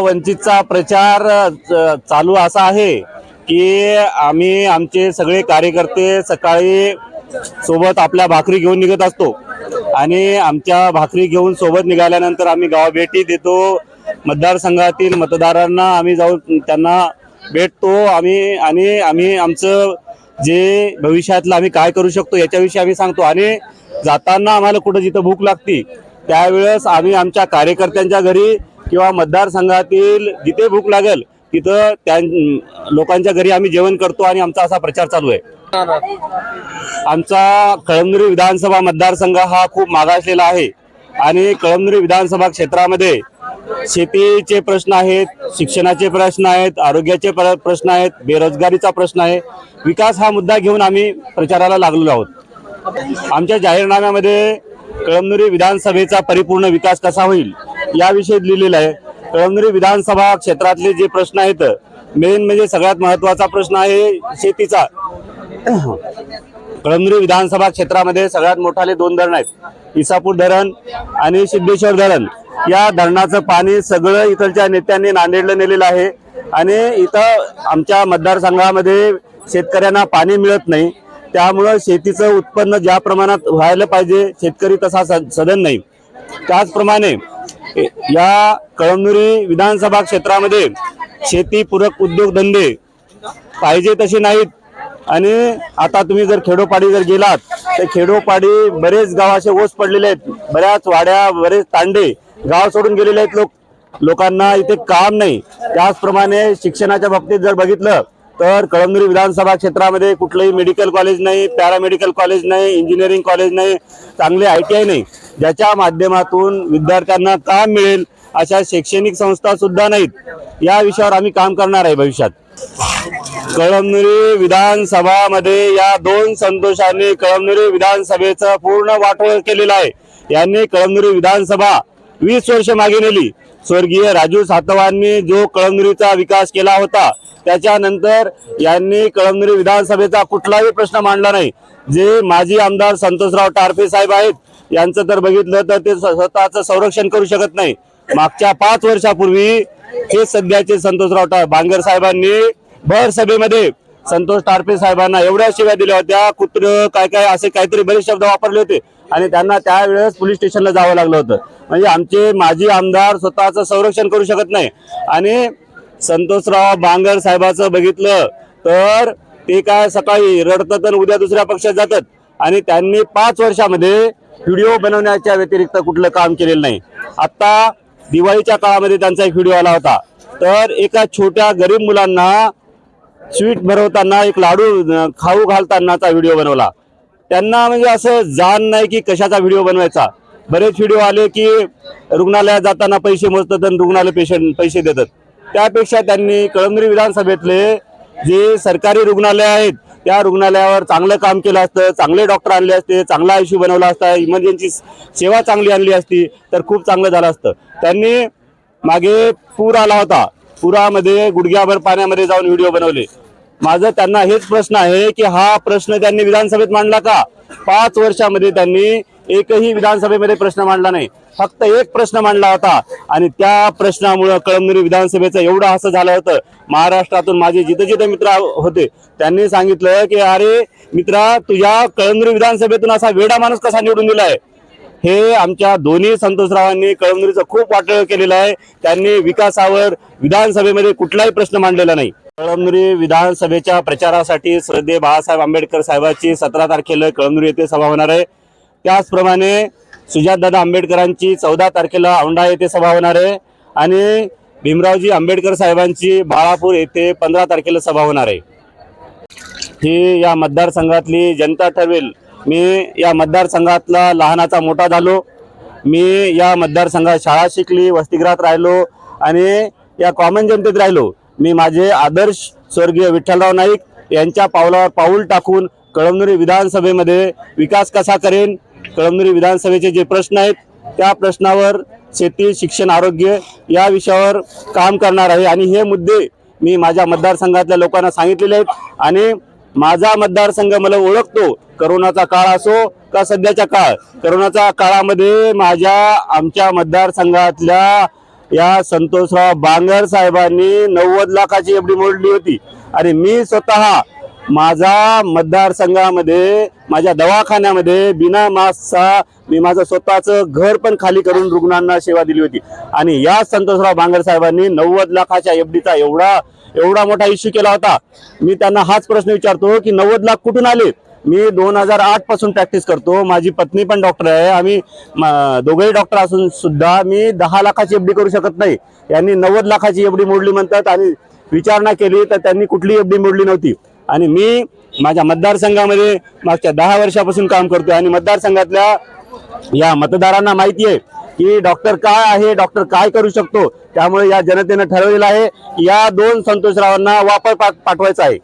वंचितचा प्रचार च- चालू असा आहे की आम्ही आमचे सगळे कार्यकर्ते सकाळी सोबत आपल्या भाकरी घेऊन निघत असतो. आणि आमच्या भाकरी घेऊन सोबत निघाल्यानंतर आम्ही गाव भेटी देतो. मतदारसंघातील मतदारांना आम्ही जाऊन त्यांना भेटतो. आम्ही आणि आम्ही आमचं जे भविष्यातलं आम्ही काय करू शकतो याच्याविषयी आम्ही सांगतो. आणि जाताना आम्हाला कुठं जिथं भूक लागती त्यावेळेस आम्ही आमच्या कार्यकर्त्यांच्या घरी किंवा मतदारसंघातील जिथे भूक लागेल तिथं त्या लोकांच्या घरी आम्ही जेवण करतो आणि आमचा असा प्रचार चालू आहे. आमचा कळमनुरी विधानसभा मतदारसंघ हा खूप मागासलेला आहे आणि कळमनुरी विधानसभा क्षेत्रामध्ये शेतीचे प्रश्न आहेत शिक्षणाचे प्रश्न आहेत आरोग्याचे प्र- प्रश्न आहेत बेरोजगारीचा प्रश्न आहे. विकास हा मुद्दा घेऊन आम्ही प्रचाराला लागलेलो आहोत. आमच्या जाहीरनाम्यामध्ये कळमनुरी विधानसभेचा परिपूर्ण विकास कसा होईल याविषयी लिहिलेलं आहे. कळमनुरी विधानसभा क्षेत्रातले जे प्रश्न आहेत मेन म्हणजे सगळ्यात महत्त्वाचा प्रश्न आहे शेतीचा. कळमनुरी विधानसभा क्षेत्रामध्ये सगळ्यात मोठाले दोन धरण आहेत. इसापूर धरण आणि सिद्धेश्वर धरण. या धरणाचं पाणी सगळं इथलच्या नेत्यांनी नांदेडला नेलेलं आहे. आणि इथं आमच्या मतदारसंघामध्ये शेतकऱ्यांना पाणी मिळत नाही. त्यामुळं शेतीचं उत्पन्न ज्या प्रमाणात व्हायला पाहिजे शेतकरी तसा स- सदन नाही. त्याचप्रमाणे या कळमनुरी विधानसभा क्षेत्रामध्ये शेतीपूरक उद्योगधंदे पाहिजे तसे नाहीत. आणि आता तुम्ही जर खेडोपाडी जर गेलात तर खेडोपाडी बरेच गाव असे ओस पडलेले आहेत. बऱ्याच वाड्या बरेच तांडे गाव सोडून गेलेले आहेत लोक. लोकांना इथे काम नाही. त्याचप्रमाणे शिक्षणाच्या बाबतीत जर बघितलं तर कळमनुरी विधानसभा क्षेत्रामध्ये कुठलंही मेडिकल कॉलेज नाही पॅरामेडिकल कॉलेज नाही इंजिनिअरिंग कॉलेज नाही चांगले आय टी आय नाही. ज्याच्या माध्यमातून विद्यार्थ्यांना काम मिळेल अशा शैक्षणिक संस्था सुद्धा नाहीत. या विषयावर आम्ही काम करणार आहे भविष्यात. कळमनुरी विधानसभामध्ये या दोन संतोषांनी कळमनुरी विधानसभेचं पूर्ण वाटोळ केलेलं आहे. यांनी कळमनुरी विधानसभा वीस वर्ष मागे नेली. स्वर्गीय राजू सातवांनी जो कळमनुरीचा विकास केला होता त्याच्यानंतर यांनी कळमनुरी विधानसभेचा कुठलाही प्रश्न मांडला नाही. जे माजी आमदार संतोषराव टारफे साहेब आहेत यांचं तर बघितलं तर ते स्वतःचं संरक्षण करू शकत नाही. मागच्या पाच वर्षापूर्वी हे सध्याचे संतोषराव बांगर साहेबांनी भर सभेमध्ये संतोष टारफे साहेबांना एवढ्या शिव्या दिल्या होत्या कुत्र काय काय असे काहीतरी बरेच शब्द वापरले होते आणि त्यांना त्यावेळेस पोलीस स्टेशनला जावं लागलं होतं. म्हणजे आमचे माजी आमदार स्वतःचं संरक्षण करू शकत नाही. आणि संतोषराव बांगर साहेबाचं बघितलं तर ते काय सकाळी रडतात आणि उद्या दुसऱ्या पक्षात जातात. आणि त्यांनी पाच वर्षामध्ये व्हिडिओ बनवण्याच्या व्यतिरिक्त कुठलं काम केलेलं नाही. आत्ता दिवाळीच्या काळामध्ये त्यांचा एक व्हिडिओ आला होता. तर एका छोट्या गरीब मुलांना स्वीट भरवताना एक लाडू खाऊ घालतानाचा व्हिडिओ बनवला. त्यांना म्हणजे असं जाण नाही की कशाचा व्हिडिओ बनवायचा. बरेच व्हिडिओ आले की रुग्णालयात जाताना पैसे मोजतात आणि रुग्णालय पेशंट पैसे देतात. त्यापेक्षा त्यांनी कळमनुरी विधानसभेतले जे सरकारी रुग्णालय आहेत त्या रुग्णालयावर चांगलं काम केलं असतं चांगले डॉक्टर आणले असते चांगला आयुष्य बनवला असतं इमर्जन्सी सेवा चांगली आणली असती तर खूप चांगलं झालं असतं. त्यांनी मागे पूर आला होता. पुरामध्ये गुडघ्याभर पाण्यामध्ये जाऊन व्हिडिओ बनवले. माझं त्यांना हेच प्रश्न आहे की हा प्रश्न त्यांनी विधानसभेत मांडला का? पाच वर्षामध्ये त्यांनी एकही विधानसभेमध्ये प्रश्न मांडला नाही. फक्त एक प्रश्न मांडला होता. आणि त्या प्रश्नामुळं कळमनुरी विधानसभेचं एवढं असं झालं होतं. महाराष्ट्रातून माझे जिथे जिथे मित्र होते त्यांनी सांगितलं की अरे मित्रा तुझ्या कळमनुरी विधानसभेतून असा वेडा माणूस कसा निवडून दिलाय? हे आमच्या दोन्ही संतोषरावांनी कळमनुरीचं खूप वाटळ केलेलं आहे. त्यांनी विकासावर विधानसभेमध्ये कुठलाही प्रश्न मांडलेला नाही. कळमनुरी विधानसभेच्या प्रचारासाठी श्रद्धे बाळासाहेब आंबेडकर साहेबांची सतरा तारखेला कळमनुरी येथे सभा होणार आहे. त्याचप्रमाणे सुजातदादा आंबेडकरांची चौदा तारखेला औंढा येथे सभा होणार आहे आणि भीमरावजी आंबेडकर साहेबांची बाळापूर येथे पंधरा तारखेला सभा होणार आहे. ही या मतदारसंघातली जनता ठरवेल मी या मतदारसंघातला लहानाचा मोठा झालो. मी या मतदारसंघात शाळा शिकली वसतिगृहात राहिलो आणि या कॉमन जनतेत राहिलो. मी माझे आदर्श स्वर्गीय विठ्ठलराव नाईक यांच्या पावलावर पाऊल टाकून कळमनुरी विधानसभेमध्ये विकास कसा करेन कळमनुरी विधानसभेचे जे प्रश्न आहेत त्या प्रश्नावर शेती शिक्षण आरोग्य या विषयावर काम करणार आहे. आणि हे मुद्दे मी माझ्या मतदारसंघातल्या लोकांना सांगितलेले आहेत. आणि माझा मतदारसंघ मला ओळखतो. करोनाचा काळ असो का सध्याचा काळ करोनाच्या काळामध्ये माझ्या आमच्या मतदारसंघातल्या या संतोषराव बांगर साहेबांनी नव्वद लाखाची एवढी मोडली होती. आणि मी स्वतः माझा मतदारसंघामध्ये माझ्या दवाखान्यामध्ये बिना मास्कचा मी माझं स्वतःचं घर पण खाली करून रुग्णांना सेवा दिली होती. आणि या संतोषराव भांगर साहेबांनी नव्वद लाखाच्या एफडीचा एवढा एवढा मोठा इश्यू केला होता. मी त्यांना हाच प्रश्न विचारतो की नव्वद लाख कुठून आले? मी दोन हजार आठपासून प्रॅक्टिस करतो. माझी पत्नी पण डॉक्टर आहे. आम्ही दोघेही दोघंही डॉक्टर असून सुद्धा मी दहा लाखाची एफडी करू शकत नाही. यांनी नव्वद लाखाची एफडी मोडली म्हणतात आणि विचारणा केली तर त्यांनी कुठली एफडी मोडली नव्हती. आणि मी माझ्या मतदारसंघामध्ये मागच्या दहा वर्षापासून काम करतोय आणि मतदारसंघातल्या या मतदारांना माहिती आहे की डॉक्टर काय आहे डॉक्टर काय करू शकतो त्यामुळे या जनतेनं ठरवलेलं आहे या दोन संतोषरावांना वापर पाठवायचा आहे.